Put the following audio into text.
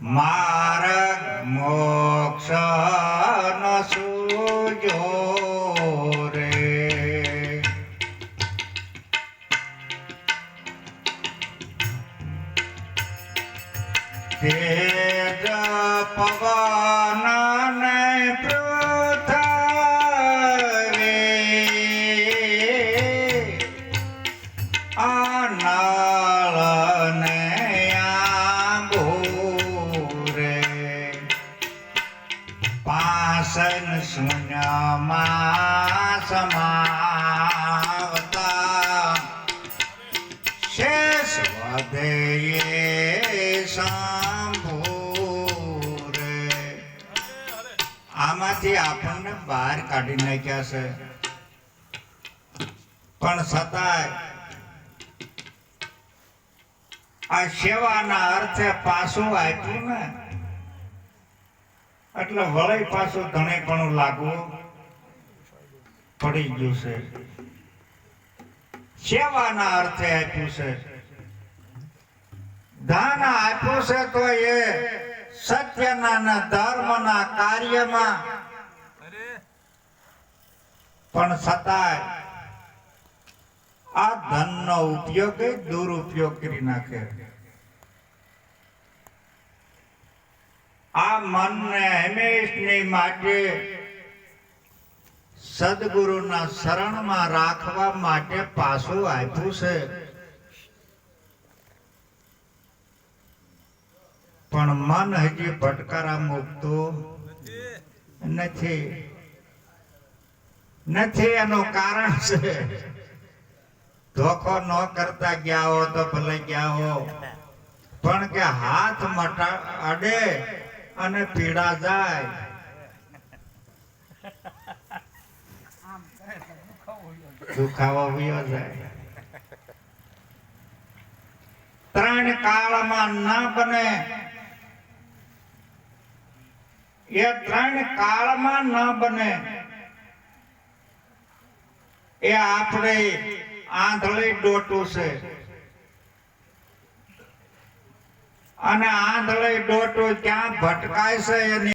માર્ગ મોક્ષ સુજો રે તેજ પવન પાસન શૂન્યમાં સમાવતા. શેષ વધે સાંભૂરે. આમાંથી આપણને બહાર કાઢી નાખ્યા છે. પણ છતાંય આ સેવાના અર્થે પાછું આપ્યું ને એટલે વળી પાછું ધણે પણ લાગવું પડી ગયું છે. સેવાના અર્થે આપ્યું છે. દાન આપ્યું છે તો એ સત્યના ને ધર્મના કાર્યમાં. પણ છતાંય આ ધનનો ઉપયોગ દુરુપયોગ કરી નાખે. આ મનને હંમેશની માટે સદગુરુના શરણમાં રાખવા માટે પાછું આપ્યું છે. પણ મન હજી ભટકારા મૂકતું નથી. નથી એનું કારણ છે. ધોખો ન કરતા ગયા હો તો ભલે ગયા હો. પણ કે હાથ મટા અડે અને પીડા જાય. દુખાવો વિયો જાય. ત્રણ કાળમાં ના બને. એ ત્રણ કાળમાં ન બને. એ આપણે આંધળી ડોટું છે. અને આંધળી ડોટું ક્યાં ભટકાય છે એની